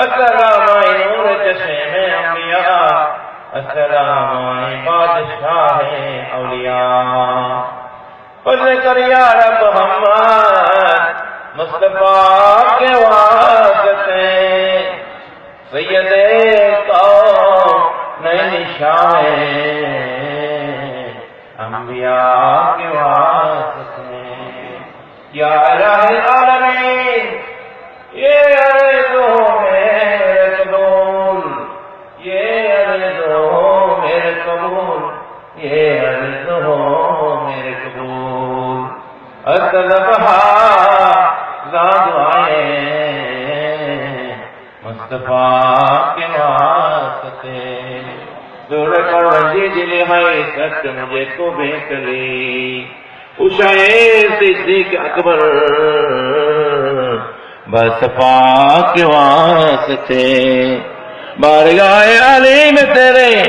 السلام نور چشم انبیاء. السلام بادشاہ اولیاء فضل کر یا رب محمد، مصطفیٰ کے واسطے. سید قوم نئی شاہ انبیاء اطلبها زاد مصطفیٰ کے واسطے۔ دور کر رنجی دل ہے، سچ مجھے کو بہتری اشائے صدیق اکبر۔ بس پاک واسطے۔ بارگاہ علی میں تیرے،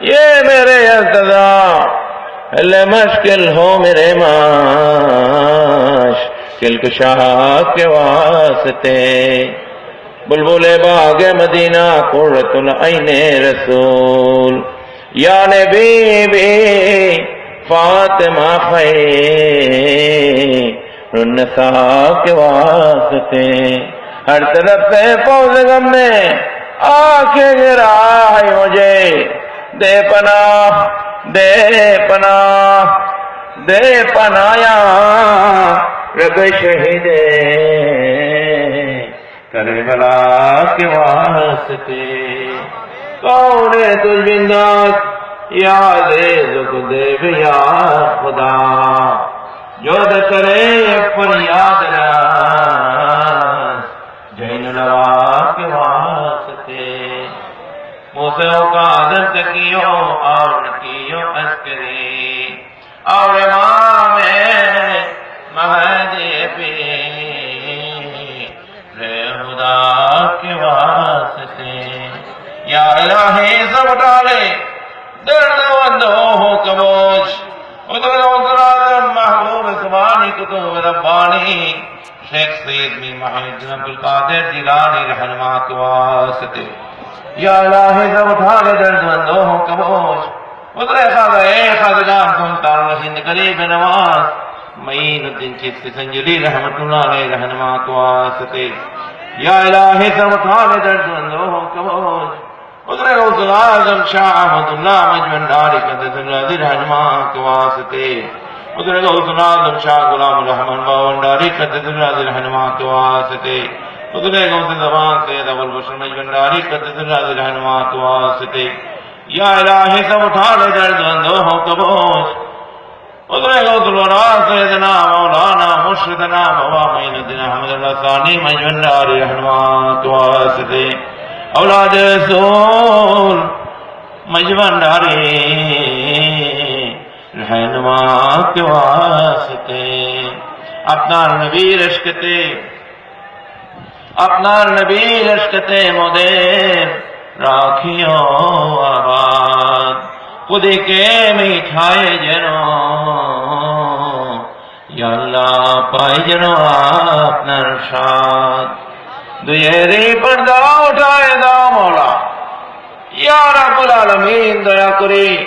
یہ میرے ارتضا اللہ مشکل ہو میرے ماش کل کشا کے واسطے۔ بلبل باغ مدینہ قرۃ العین رسول۔ یا نبی بی فاطمہ خیر۔ النساء کے واسطے۔ ہر طرف سے فوز غم نے آنکھیں گرا ہے مجھے۔ دے پناہ۔ دے پناہ دے پنایا، رب شہید کربلا کے واسطے کون ہے تجھ بنداس یاد دکھ دیو یا خدا۔ جو کرے فریاد راز جین لوا کے واسطے۔ موسیوں کا عدل تکیو اور یا الہی سب ڈالے درد و وندو ہو کبوش ادھر ادھر محبوب زبانی کتب ربانی۔ شیخ سید می محمد عبد القادر جیلانی رہنما کے واسطے۔ یا الہی سب اٹھا لے، درد مندو ہو کبوش ادھر خدا اے خدا جان سلطان رشید قریب نواز۔ معین الدین چیز سنجلی رحمت اللہ علیہ رہنما کے واسطے۔ یا الہی سب اٹھا لے، درد مندو ہو کبوش ادھر غوث العظم شاہ احمد اللہ مجمن داری قدس اللہ ذی رحنما کے واسطے۔ ادھر غوث العظم شاہ غلام الرحمن باون داری قدس اللہ ذی رحنما کے واسطے۔ ادھر غوث زبان سید ابو البشر مجمن داری قدس اللہ ذی رحنما کے واسطے۔ یا الہی سب اٹھا لے درد بندو ہو کبوش ادھر غوث الورا سیدنا مولانا مرشدنا بابا معین الدین احمد اللہ ثانی مجمن داری رحنما کے واسطے۔ اولاد رسول مجمن ڈارے رہنما کے واسطے۔ اپنا نبی رشکتے اپنا نبی رشکتے مدیر راکھیو آباد۔ خود کے میٹھائے جنو یا اللہ پائی جنو اپنا رشاد দুয়েরি পর্দা উঠায় দাও মৌলা। ইয়া রাব্বুল আলামিন, দয়া করে।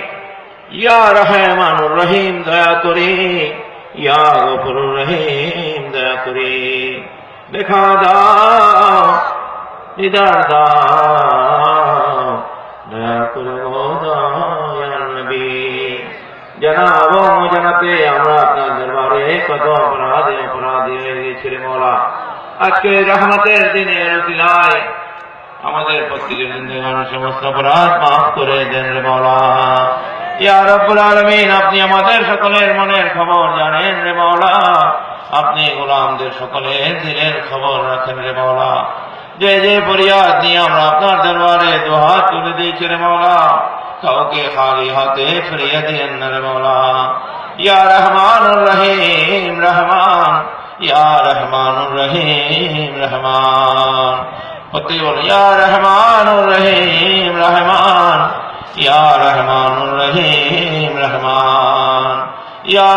ইয়া রহমানুর রহিম, দয়া করে। ইয়া গফুরুর রহিম, দয়া করে। দেখা দাও দিদার দাও। দয়া করে দয়াল নবী। জানাব জানাতে আমরা আপনার দরবারে কত অপরাধে অপরাধী হয়ে গেছি রে মৌলা। আজকে রহমতের দিনের দিলায় আমাদের প্রত্যেকের সমস্ত অপরাধ মাফ করে দেন রে মৌলা ইয়া রব্বুল আলামিন, আপনি আমাদের সকলের মনের খবর জানেন রে মৌলা আপনি গোলামদের সকলের দিলের খবর রাখেন রে মৌলা যে যে ফরিয়াদ নিয়ে আমরা আপনার দরবারে দোহাত তুলে দিয়েছি রে মৌলা কাউকে খালি হাতে ফিরিয়ে দিয়েন রে মৌলা ইয়া রহমান রহিম, রহমান। ইয়া রহমান রহিম, রহমান। হতে বল ইয়া রহমান। রহিম, রহমান। ইয়া রহমান রহিম, রহমান। ইয়া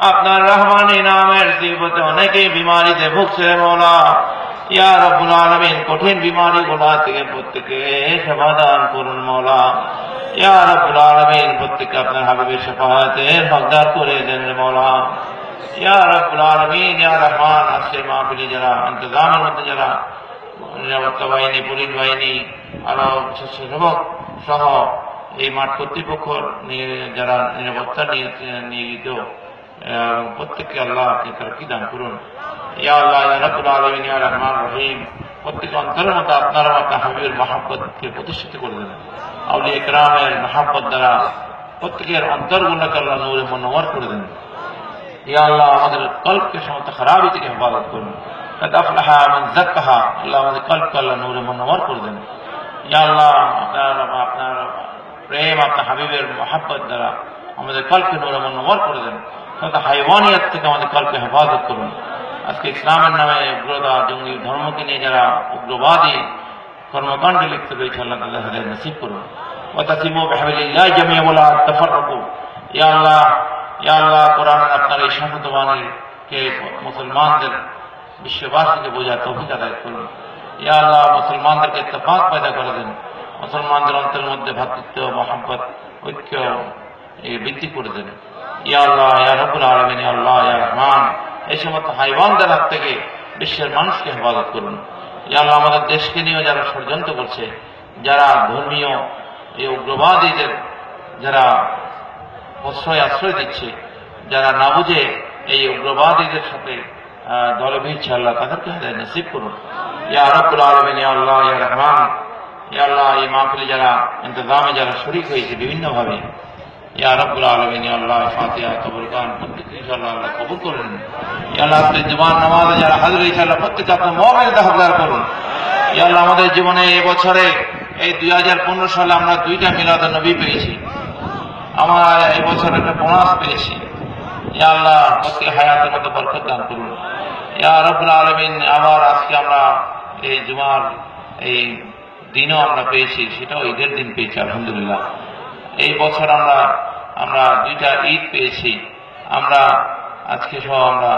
আপনার রহমানি নামের জীবতে অনেকেই বিমারিতে ভুগছে, মৌলা। ইয়া রব্বুল আলমিন, কঠিন বিমারি গুলা থেকে প্রত্যেকে সমাধান করুন, মৌলা। ইয়া রব্বুল আলমিন প্রত্যেকে আপনার হাবিবের সেফাহাতের হকদার করে দেন মৌলা ইয়া রব্বুল আলমিন, ইয়া রহমান আজকে মাহফিলি যারা, ইন্তজামের মধ্যে যারা, নিরাপত্তা বাহিনী, পুলিশ বাহিনী, আরও স্বেচ্ছাসেবক সহ এই মাঠ কর্তৃপক্ষ যারা নিরাপত্তা নিয়ে, নিয়োজিত প্রত্যেককে আল্লাহ আপনি তরকি দান করুন। ইয়া আল্লাহ রহমান রহিম। প্রত্যেক অন্তরের মধ্যে আপনার আপনার হাবিবের মহাব্বতকে প্রতিষ্ঠিত করে দেন আউলি ইকরামের মহাব্বত দ্বারা প্রত্যেকের অন্তরগুলোকে আল্লাহ নূরে মনোয়ার করে দেন ইয়া আল্লাহ আমাদের কল্পকে সমস্ত খারাপি থেকে হেফাজত করুন قد أفلح من زكها আল্লাহ আমাদের কল্পকে আল্লাহ নূরে মনোয়ার করে দেন ইয়া আল্লাহ আপনার আপনার প্রেম আপনার হাবিবের মহাব্বত দ্বারা আমাদের কল্পে নূরে মনোয়ার করে দেন সমস্ত হাইওয়ানিয়াত থেকে আমাদের কল্পে হেফাজত করুন আজকে ইসলামের নামে উগ্রতা জঙ্গি ধর্মকে নিয়ে যারা উগ্রবাদী কর্মকাণ্ড লিখতে রয়েছে, আল্লাহ তাদের নসিব করুন। ওয়াতাসিমু ইয়া আল্লাহ ইয়া আল্লাহ আপনার এই মুসলমানদের, বিশ্ববাসীকে বোঝা তৌফিক আদায় ইয়া আল্লাহ, মুসলমানদেরকে ইত্তেফাক পয়দা করে দেন। মুসলমানদের অন্তরের মধ্যে ভ্রাতৃত্ব মহাব্বত, ঐক্য বৃদ্ধি করে দেন। ইয়া আল্লাহ, ইয়া রবুল আলমিন আল্লাহ, ইয়া রহমান। এই সমস্ত হাইওয়ানদের হাত থেকে বিশ্বের মানুষকে হেফাজত করুন। আল্লাহ আমাদের দেশকে নিয়েও যারা ষড়যন্ত্র করছে যারা ধর্মীয় এই উগ্রবাদীদের যারা প্রশ্রয় আশ্রয় দিচ্ছে যারা না বুঝে এই উগ্রবাদীদের সাথে আহ, দলে ভিড়ছে আল্লাহ তাদেরকে হেদায় নসিব করুন। ইয়া রব্বুল আলমিন ইয়া আল্লাহ ইয়া রহমান ইয়া আল্লাহ এই মাহফিলে যারা ইন্তজামে যারা শরিক হয়েছে বিভিন্নভাবে আমাদের জীবনে এবছরে এই দুই হাজার পনেরো সালে আমরা দুইটা মিলাদ নবী পেয়েছি। আমরা এবছর একটা বোনাস পেয়েছি। ইয়া আল্লাহ প্রত্যেক হায়াতের বরকত দান করুন। ইয়া রব্বুল আলমিন, আবার আজকে আমরা এই জুমার এই দিনও আমরা পেয়েছি, সেটাও ঈদের দিন পেয়েছি, আলহামদুলিল্লাহ। এই বছর আমরা আমরা দুইটা ঈদ পেয়েছি। আমরা আজকে সহ আমরা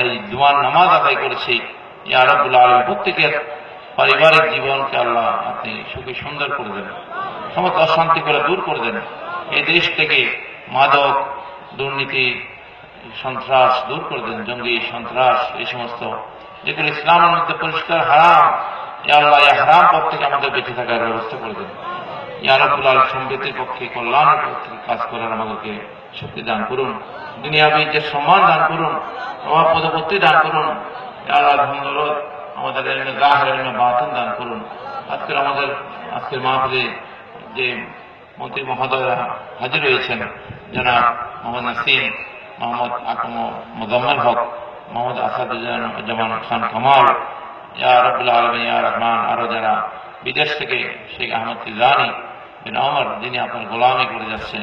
এই জুমার নামাজ আদায় করেছি। রব্বুল আলমিন, প্রত্যেকের পারিবারিক জীবনকে আল্লাহ আপনি সুখী সুন্দর করে দেন সমস্ত অশান্তি করে দূর করে দেন এই দেশ থেকে মাদক, দুর্নীতি, সন্ত্রাস দূর করে দেন জঙ্গি, সন্ত্রাস, এই সমস্ত। যেগুলো ইসলামের মধ্যে পরিষ্কার হারাম আল্লাহ হারাম পথ থেকে আমাদের বেঁচে থাকার ব্যবস্থা করে দেন ইয়ারবুল আল সমৃদ্ধির পক্ষে কল্যাণ কাজ করার আমাদেরকে শক্তি দান করুন। দুনিয়াবি যে সম্মান দান করুন প্রভাব পদপত্তি দান করুন আল্লাহ ধন্যবাদ আমাদের এলমে জাহের, এলমে দান করুন। আজকের আমাদের, আজকের মাহফিলে যে মন্ত্রী মহোদয়রা হাজির হয়েছেন, জনাব মোহাম্মদ নাসিম, মোহাম্মদ আকম মোজাম্মেল হক, মোহাম্মদ আসাদুজ্জামান খান কামাল, ইয়া রব্বুল আলমিন, ইয়া রহমান, আরও যারা বিদেশ থেকে শেখ আহমদ তিজানি অমর যিনি আপনার গোলামি করে যাচ্ছেন,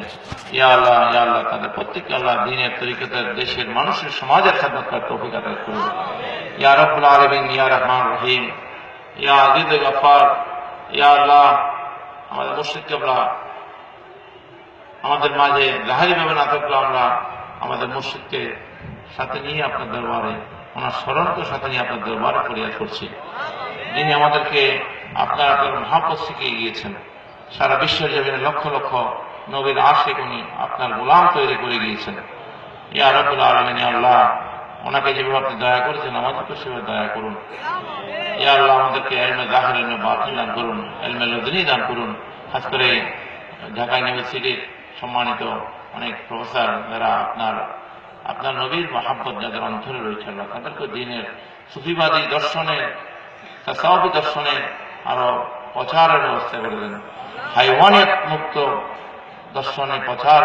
ইয়া আল্লাহ ইয়া আল্লাহ, তাদের প্রত্যেককে আল্লাহ দিনের তরিকতের দেশের মানুষের সমাজের খেদমত করার তৌফিক আদায় করুন। ইয়া রব্বুল আলমিন, ইয়া রহমান রহিম, ইয়া আজিদ গফার ইয়া আল্লাহ, আমাদের মুর্শিদ কেবলা আমাদের মাঝে জাহারি ভাবে না থাকলেও আমরা আমাদের মুর্শিদকে সাথে নিয়ে আপনার দরবারে, ওনার স্মরণকে সাথে নিয়ে আপনার দরবারে ফরিয়াদ করছি। যিনি আমাদেরকে আপনার আপনার মহাপদ শিখিয়ে গিয়েছেন। সারা বিশ্বের জমিনে লক্ষ লক্ষ নবীর আশেক উনি আপনার গোলাম তৈরি করে গিয়েছেন। ইয়া আল্লাহ, ওনাকে যেভাবে আপনি দয়া করেছেন আমাদেরকে সেভাবে দয়া করুন। ইয়া আল্লাহ, আমাদেরকে এলমে জাহের, এলমে বাতিল দান করুন, এলমে লদিনী দান করুন। খাস করে ঢাকা ইউনিভার্সিটির সম্মানিত অনেক প্রফেসর যারা আপনার আপনার নবীর মহাব্বত যাদের অন্তরে রয়েছে, আল্লাহ তাদেরকে দিনের সুফিবাদী দর্শনে তাসাউফি দর্শনে আরও প্রচারের ব্যবস্থা করে দেন হাইওয়ানিয়ত মুক্ত দর্শনে প্রচার